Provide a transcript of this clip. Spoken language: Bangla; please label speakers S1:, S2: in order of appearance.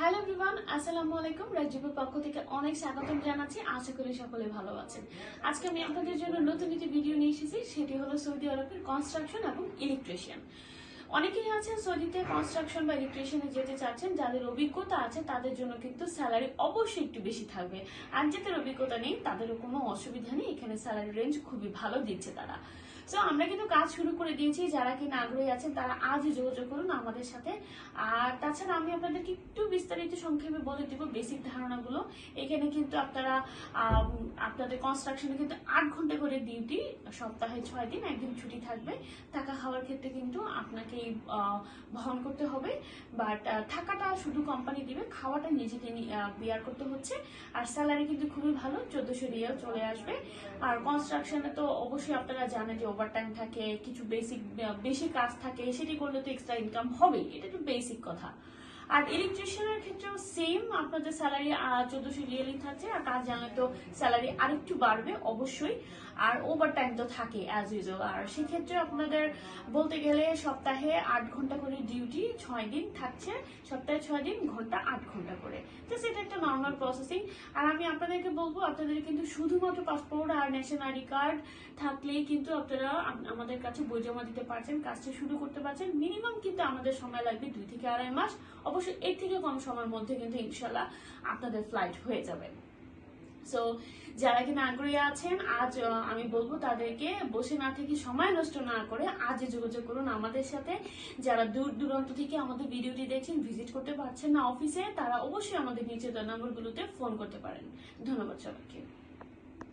S1: হ্যালো এভরিওয়ান আসসালামু আলাইকুম। রাজীবের পক্ষ থেকে অনেক স্বাগতম জানাচ্ছি। আশা করি সকলে ভালো আছেন। আজকে আমি আপনাদের জন্য নতুন একটি ভিডিও নিয়ে এসেছি। সেটি হলো সৌদি আরবের কনস্ট্রাকশন এবং ইলেকট্রিশিয়ান অনেকেই আছেন সৌদিতে কনস্ট্রাকশন বা ইলেকট্রিশিয়ানে যেতে চাচ্ছেন, যাদের অভিজ্ঞতা আছে তাদের জন্য কিন্তু স্যালারি অবশ্যই একটু বেশি থাকবে। আর যাদের অভিজ্ঞতা নেই, তাদেরও কোনো অসুবিধা নেই, এখানে স্যালারি রেঞ্জ খুবই ভালো দিচ্ছে তারা। সো আমরা কিন্তু কাজ শুরু করে দিয়েছি, যারা কিনা আগ্রহী আছেন তারা আজই যোগাযোগ করুন আমাদের সাথে। আর তাছাড়া আমি আপনাদেরকে একটু বিস্তারিত সংক্ষেপে বলে দিব বেসিক ধারণাগুলো। এখানে কিন্তু আপনারা আপনাদের কনস্ট্রাকশনে কিন্তু আট ঘণ্টা করে ডিউটি সপ্তাহে ছয় দিন একদিন ছুটি থাকবে। থাকা খাওয়ার ক্ষেত্রে কিন্তু আপনাকেই আহ, বহন করতে হবে। বাট থাকাটা শুধু কোম্পানি দিবে খাওয়াটা নিজেকে বিয়ার করতে হচ্ছে। আর স্যালারি কিন্তু খুবই ভালো চোদ্দশো রিয়াল চলে আসবে। আর কনস্ট্রাকশনে তো অবশ্যই আপনারা জানেন যে ওভারটাইম থাকে কিছু বেসিক বেশি কাজ থাকে সেটি করলে তো এক্সট্রা ইনকাম হবেই। এটা তো বেসিক কথা। আর ইলেকট্রিশিয়ানের ক্ষেত্রেও সেম আপনাদের স্যালারি চোদ্দশো রিয়েলি থাকছে। আর কাজ জানলে তো স্যালারি আরেকটু বাড়বে, অবশ্যই। আর ওভার টাইম তো থাকে অ্যাজ ইউজুয়াল আর সেক্ষেত্রে আপনাদের বলতে গেলে সপ্তাহে আট ঘণ্টা করে ডিউটি ছয় দিন থাকছে। সপ্তাহে ছয় দিন, ঘণ্টা আট ঘণ্টা করে। তো এটা একটা নর্মাল প্রসেসিং আর আমি আপনাদেরকে বলব, আপনাদের কিন্তু শুধুমাত্র পাসপোর্ট আর ন্যাশনাল আইডি কার্ড থাকলেই কিন্তু আপনারা আমাদের কাছে বই জমা দিতে পারছেন, কাজটা শুরু করতে পারছেন। মিনিমাম কিন্তু আমাদের সময় লাগবে দুই থেকে আড়াই মাস। অবশ্যই এর থেকে কম সময়ের মধ্যে কিন্তু ইনশাল্লাহ আপনাদের ফ্লাইট হয়ে যাবে। সো যারা কিনা আগ্রহী আছেন, আজ আমি বলব তাদেরকে বসে না থেকে সময় নষ্ট না করে আজ যোগাযোগ করুন আমাদের সাথে। যারা দূর দূরান্ত থেকে আমাদের ভিডিওটি দেখছেন, ভিজিট করতে পারছেন না অফিসে, তারা অবশ্যই আমাদের নিচে নম্বরগুলোতে ফোন করতে পারেন। ধন্যবাদ সবাইকে।